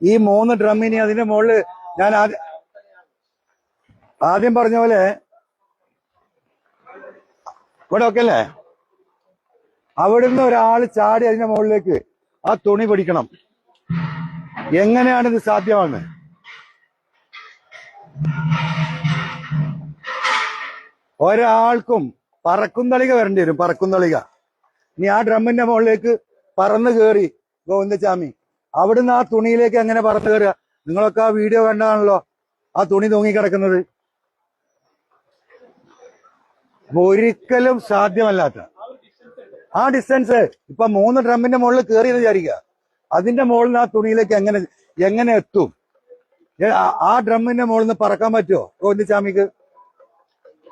ഈ മൂന്ന് ഡ്രമ്മിനി അതിന്റെ മുകളിൽ ഞാൻ ആദ്യം ആദ്യം പറഞ്ഞ പോലെ ഇവിടെ ഒക്കെ അല്ലേ? അവിടുന്ന് ഒരാൾ ചാടി അതിന്റെ മുകളിലേക്ക് ആ തുണി പിടിക്കണം. എങ്ങനെയാണ് ഇത് സാധ്യമാണ് ഒരാൾക്കും പറക്കുന്തളിക വരേണ്ടി വരും പറക്കുന്തളിക ഇനി ആ ഡ്രമ്മിന്റെ മുകളിലേക്ക് പറന്ന് കയറി ഗോവിന്ദച്ചാമി അവിടുന്ന് ആ തുണിയിലേക്ക് എങ്ങനെ പറന്ന് കയറുക? നിങ്ങളൊക്കെ ആ വീഡിയോ കണ്ടാണല്ലോ ആ തുണി തൂങ്ങിക്കിടക്കുന്നത് അപ്പൊ ഒരിക്കലും സാധ്യമല്ലാത്ത. ആ ഡിസ്റ്റൻസ് ഇപ്പൊ മൂന്ന് ഡ്രമ്മിന്റെ മുകളിൽ കയറി എന്ന് വിചാരിക്കുക. അതിന്റെ മുകളിൽ ആ തുണിയിലേക്ക് എങ്ങനെ എങ്ങനെ എത്തും? ആ- ഡ്രമ്മിന്റെ മുകളിൽ നിന്ന് പറക്കാൻ പറ്റുമോ ഗോവിന്ദച്ചാമിക്ക്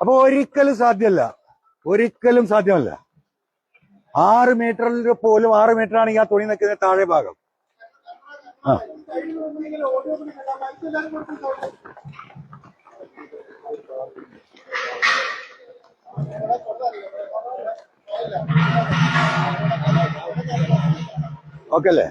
അപ്പൊ ഒരിക്കലും സാധ്യമല്ല. ഒരിക്കലും സാധ്യമല്ല. ആറ് മീറ്ററിൽ പോലും ആറ് മീറ്റർ ആണെങ്കിൽ ആ തുണി നിൽക്കുന്ന താഴെ ഭാഗം. ಹಾಂ ഓക്കെ അല്ലേ